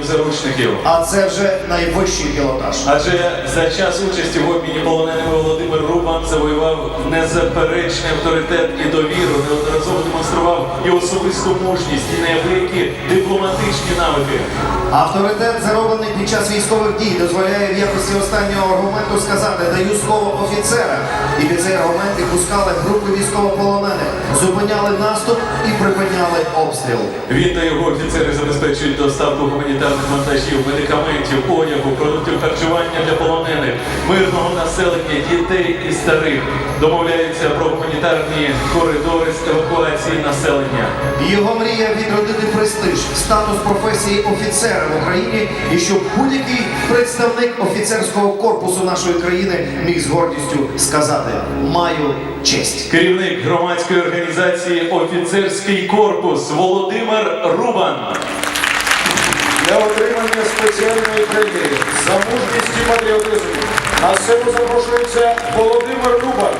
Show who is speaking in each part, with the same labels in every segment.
Speaker 1: заручників.
Speaker 2: А це вже найвищий пілотаж.
Speaker 1: Адже за час участі в обміні полоненими Володимир Рубан завоював незаперечний авторитет і довіру, неодноразово демонстрував і особисту мужність, і неабиякі дипломатичні навики.
Speaker 2: Авторитет, зароблений під час військових дій, дозволяє в якості останнього аргументу сказати даю слово офіцера. І під цей аргумент і пускали групи військовополонених, зупиняли наступ і припиняли обстріл.
Speaker 1: Він та його офіцери забезпечують доставку гуманітарних вантажів, медикаментів, одягу, продуктів харчування для полонених, мирного населення, дітей і старих. Домовляються про гуманітарні коридори з евакуації населення.
Speaker 2: Його мрія відродити престиж, статус професії офіцера в Україні, і щоб будь-який представник офіцерського корпусу нашої країни міг з гордістю сказати Маю честь.
Speaker 1: Керівник громадської організації Офіцерський корпус Володимир Рубан.
Speaker 3: Для отримання спеціальної премії за мужність і патріотизм на сцену запрошується Володимир Рубан.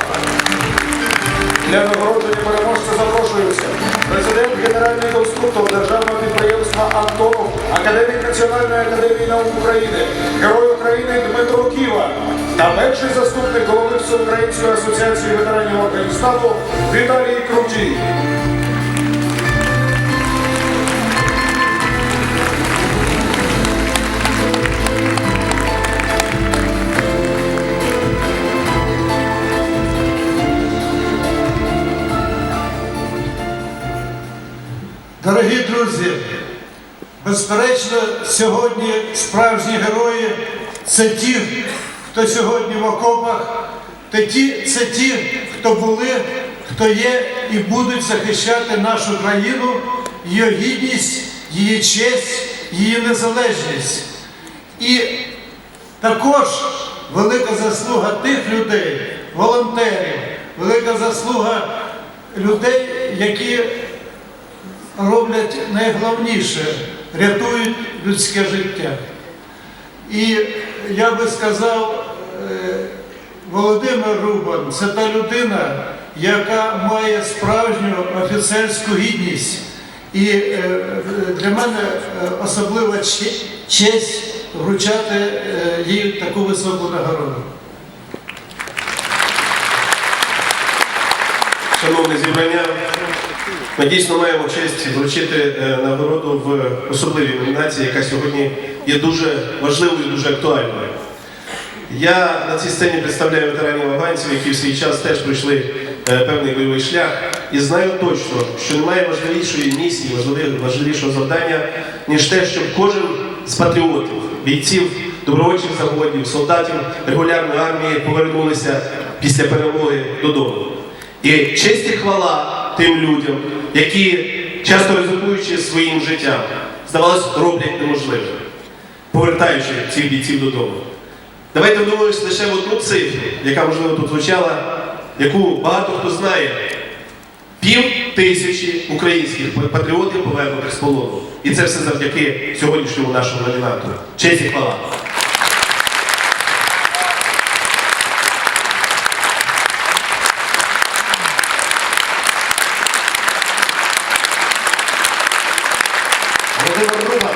Speaker 3: Для нагородження переможця запрошується президент Генеральний конструктор державного підприємства Антонов, академік Національної академії наук України, Герой України Дмитро Ківа та перший заступник голови Всеукраїнської асоціації ветеранів Афганістану Віталій
Speaker 4: Дорогі друзі, безперечно, сьогодні справжні герої це ті, хто сьогодні в окопах, це ті, хто були, хто є і будуть захищати нашу країну, її гідність, її честь, її незалежність. І також велика заслуга тих людей, волонтерів, велика заслуга людей, які роблять найголовніше, рятують людське життя. І я би сказав, е, Володимир Рубан це та людина, яка має справжню офіцерську гідність. І е, для мене е, особлива честь вручати їй таку високу нагороду.
Speaker 5: Шановне зібрання, ми дійсно маємо честь вручити е, нагороду в особливій номінації, яка сьогодні є дуже важливою дуже актуальною. Я на цій сцені представляю ветеранів афганців, які в свій час теж пройшли е, певний бойовий шлях, і знаю точно, що немає важливішої місії, важливішого завдання, ніж те, щоб кожен з патріотів, бійців, добровольчих заводів, солдатів регулярної армії повернулися після перемоги додому. І честь і хвала тим людям, які, часто ризикуючи своїм життям, здавалось, роблять неможливе, повертаючи цих бійців додому. Давайте вдумаємось лише в одну цифру, яка можливо тут звучала, яку багато хто знає. Пів тисячі українських патріотів повернутих з полону. І це все завдяки сьогоднішньому нашому номінатору. Честь і хвала.
Speaker 2: Володимир Рубан.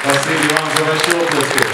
Speaker 1: Спасибі вам за ваші оплески.